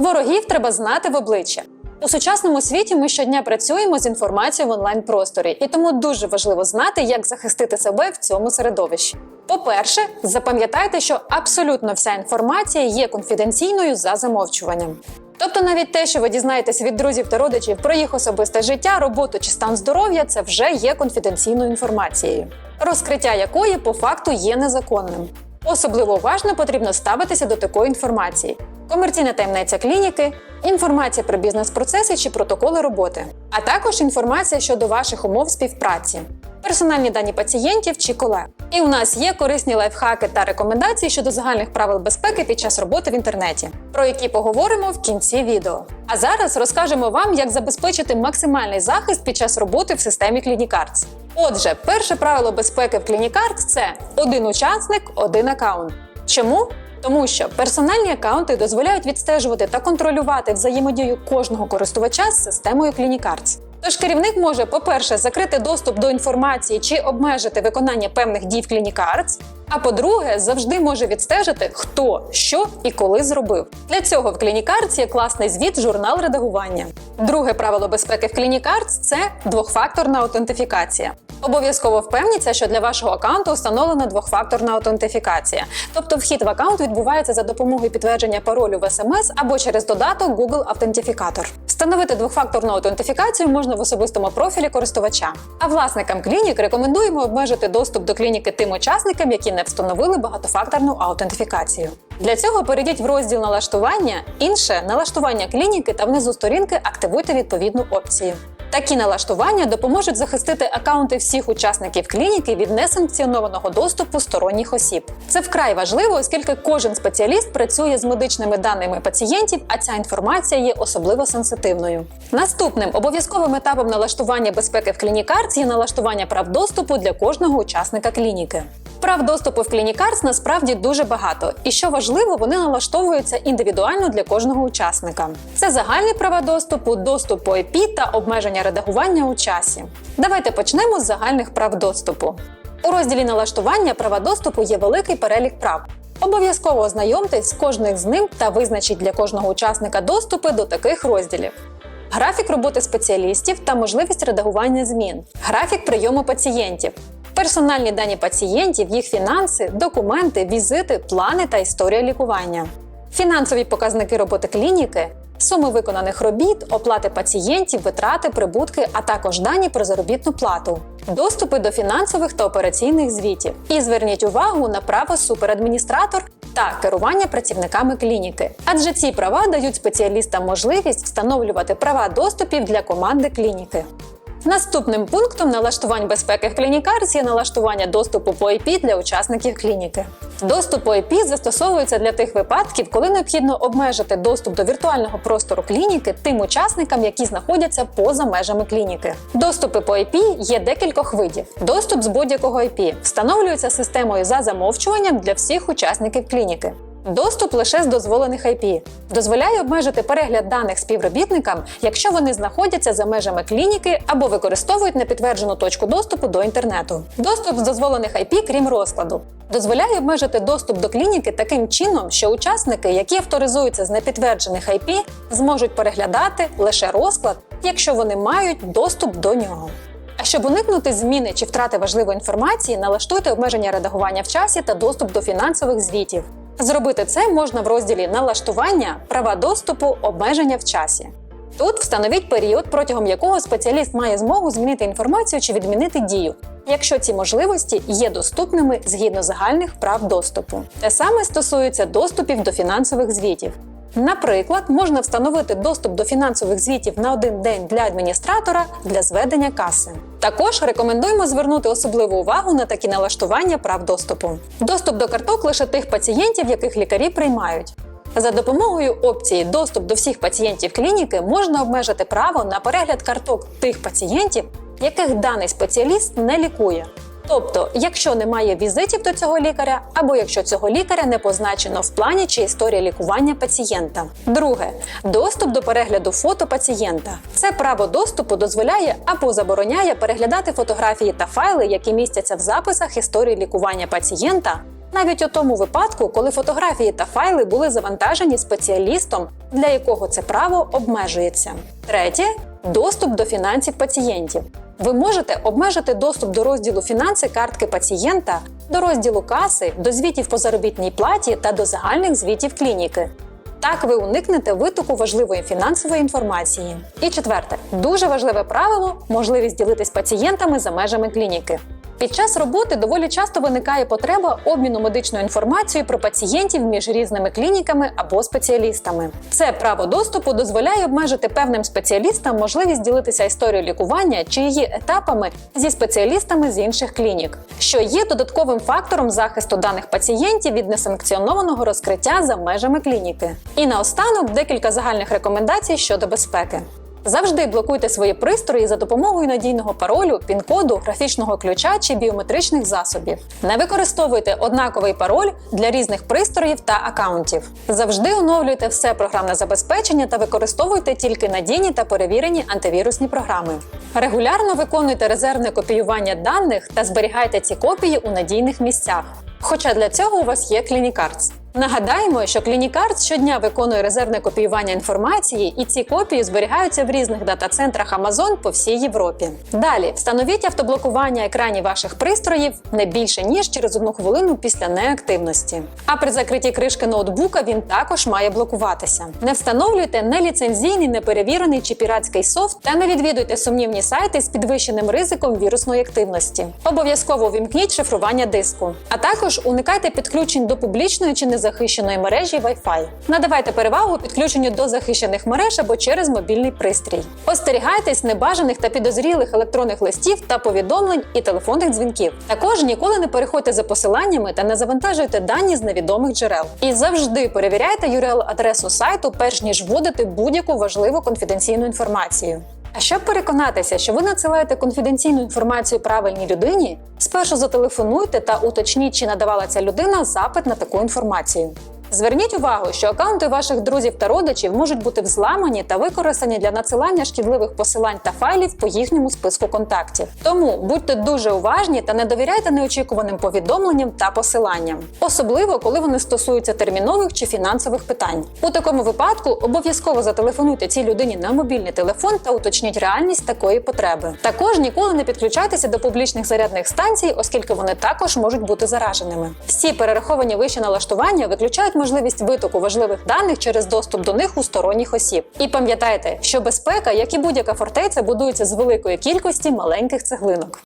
Ворогів треба знати в обличчя. У сучасному світі ми щодня працюємо з інформацією в онлайн-просторі, і тому дуже важливо знати, як захистити себе в цьому середовищі. По-перше, запам'ятайте, що абсолютно вся інформація є конфіденційною за замовчуванням. Тобто навіть те, що ви дізнаєтесь від друзів та родичів про їх особисте життя, роботу чи стан здоров'я, це вже є конфіденційною інформацією, розкриття якої по факту є незаконним. Особливо уважно потрібно ставитися до такої інформації: комерційна таємниця клініки, інформація про бізнес-процеси чи протоколи роботи, а також інформація щодо ваших умов співпраці, персональні дані пацієнтів чи колег. І у нас є корисні лайфхаки та рекомендації щодо загальних правил безпеки під час роботи в інтернеті, про які поговоримо в кінці відео. А зараз розкажемо вам, як забезпечити максимальний захист під час роботи в системі Clinicards. Отже, перше правило безпеки в Clinicards – це один учасник, один аккаунт. Чому? Тому що персональні аккаунти дозволяють відстежувати та контролювати взаємодію кожного користувача з системою Clinicards. Тож керівник може, по-перше, закрити доступ до інформації чи обмежити виконання певних дій в Clinicards, а по-друге, завжди може відстежити, хто, що і коли зробив. Для цього в Clinicards є класний звіт журнал редагування. Друге правило безпеки в Clinicards – це двохфакторна аутентифікація. Обов'язково впевніться, що для вашого аккаунту встановлена двохфакторна аутентифікація. Тобто вхід в аккаунт відбувається за допомогою підтвердження паролю в SMS або через додаток Google Автентифікатор. Встановити двохфакторну аутентифікацію можна в особистому профілі користувача. А власникам клінік рекомендуємо обмежити доступ до клініки тим учасникам, які не встановили багатофакторну аутентифікацію. Для цього перейдіть в розділ налаштування, інше налаштування клініки та внизу сторінки активуйте відповідну опцію. Такі налаштування допоможуть захистити акаунти всіх учасників клініки від несанкціонованого доступу сторонніх осіб. Це вкрай важливо, оскільки кожен спеціаліст працює з медичними даними пацієнтів, а ця інформація є особливо сенситивною. Наступним обов'язковим етапом налаштування безпеки в клінікарці є налаштування прав доступу для кожного учасника клініки. Прав доступу в клінікарс насправді дуже багато, і що важливо, вони налаштовуються індивідуально для кожного учасника. Це загальні права доступу, доступ по IP та обмеження редагування у часі. Давайте почнемо з загальних прав доступу. У розділі налаштування права доступу є великий перелік прав. Обов'язково ознайомтесь з кожним з ним та визначіть для кожного учасника доступи до таких розділів. Графік роботи спеціалістів та можливість редагування змін, графік прийому пацієнтів, персональні дані пацієнтів, їх фінанси, документи, візити, плани та історія лікування, фінансові показники роботи клініки, суми виконаних робіт, оплати пацієнтів, витрати, прибутки, а також дані про заробітну плату, доступи до фінансових та операційних звітів. І зверніть увагу на право суперадміністратор та керування працівниками клініки, адже ці права дають спеціалістам можливість встановлювати права доступів для команди клініки. Наступним пунктом налаштувань безпеки в клінікарс є налаштування доступу по IP для учасників клініки. Доступ по IP застосовується для тих випадків, коли необхідно обмежити доступ до віртуального простору клініки тим учасникам, які знаходяться поза межами клініки. Доступи по IP є декількох видів. Доступ з будь-якого IP встановлюється системою за замовчуванням для всіх учасників клініки. Доступ лише з дозволених IP дозволяє обмежити перегляд даних співробітникам, якщо вони знаходяться за межами клініки або використовують непідтверджену точку доступу до інтернету. Доступ з дозволених IP, крім розкладу, дозволяє обмежити доступ до клініки таким чином, що учасники, які авторизуються з непідтверджених IP, зможуть переглядати лише розклад, якщо вони мають доступ до нього. А щоб уникнути зміни чи втрати важливої інформації, налаштуйте обмеження редагування в часі та доступ до фінансових звітів. Зробити це можна в розділі Налаштування, права доступу, обмеження в часі. Тут встановіть період, протягом якого спеціаліст має змогу змінити інформацію чи відмінити дію, якщо ці можливості є доступними згідно загальних прав доступу. Те саме стосується доступів до фінансових звітів. Наприклад, можна встановити доступ до фінансових звітів на один день для адміністратора для зведення каси. Також рекомендуємо звернути особливу увагу на такі налаштування прав доступу. Доступ до карток лише тих пацієнтів, яких лікарі приймають. За допомогою опції Доступ до всіх пацієнтів клініки можна обмежити право на перегляд карток тих пацієнтів, яких даний спеціаліст не лікує. Тобто, якщо немає візитів до цього лікаря, або якщо цього лікаря не позначено в плані чи історії лікування пацієнта. Друге доступ до перегляду фото пацієнта. Це право доступу дозволяє або забороняє переглядати фотографії та файли, які містяться в записах історії лікування пацієнта. навіть у тому випадку, коли фотографії та файли були завантажені спеціалістом, для якого це право обмежується. Третє доступ до фінансів пацієнтів. Ви можете обмежити доступ до розділу фінанси картки пацієнта, до розділу каси, до звітів по заробітній платі та до загальних звітів клініки. Так ви уникнете витоку важливої фінансової інформації. І четверте, дуже важливе правило можливість ділитись пацієнтами за межами клініки. Під час роботи доволі часто виникає потреба обміну медичною інформацією про пацієнтів між різними клініками або спеціалістами. Це право доступу дозволяє обмежити певним спеціалістам можливість ділитися історією лікування чи її етапами зі спеціалістами з інших клінік, що є додатковим фактором захисту даних пацієнтів від несанкціонованого розкриття за межами клініки. І наостанок декілька загальних рекомендацій щодо безпеки. Завжди блокуйте свої пристрої за допомогою надійного паролю, пін-коду, графічного ключа чи біометричних засобів. Не використовуйте однаковий пароль для різних пристроїв та акаунтів. Завжди оновлюйте все програмне забезпечення та використовуйте тільки надійні та перевірені антивірусні програми. Регулярно виконуйте резервне копіювання даних та зберігайте ці копії у надійних місцях. Хоча для цього у вас є CliniCards. Нагадаємо, що CliniCards щодня виконує резервне копіювання інформації, і ці копії зберігаються в різних дата-центрах Amazon по всій Європі. Далі встановіть автоблокування екранів ваших пристроїв не більше ніж через одну хвилину після неактивності. А при закритті кришки ноутбука він також має блокуватися. Не встановлюйте неліцензійний, неперевірений чи піратський софт та не відвідуйте сумнівні сайти з підвищеним ризиком вірусної активності. Обов'язково увімкніть шифрування диску, а також уникайте підключень до публічної чи незахищеної мережі Wi-Fi. Надавайте перевагу підключенню до захищених мереж або через мобільний пристрій. Остерігайтесь небажаних та підозрілих електронних листів та повідомлень і телефонних дзвінків. Також ніколи не переходьте за посиланнями та не завантажуйте дані з невідомих джерел. І завжди перевіряйте URL-адресу сайту, перш ніж вводити будь-яку важливу конфіденційну інформацію. А щоб переконатися, що ви надсилаєте конфіденційну інформацію правильній людині, спершу зателефонуйте та уточніть, чи надавала ця людина запит на таку інформацію. Зверніть увагу, що акаунти ваших друзів та родичів можуть бути взламані та використані для надсилання шкідливих посилань та файлів по їхньому списку контактів. Тому будьте дуже уважні та не довіряйте неочікуваним повідомленням та посиланням, особливо коли вони стосуються термінових чи фінансових питань. У такому випадку обов'язково зателефонуйте цій людині на мобільний телефон та уточніть реальність такої потреби. Також ніколи не підключайтеся до публічних зарядних станцій, оскільки вони також можуть бути зараженими. Всі перераховані вище налаштування виключають можливість витоку важливих даних через доступ до них у сторонніх осіб. І пам'ятайте, що безпека, як і будь-яка фортеця, будується з великої кількості маленьких цеглинок.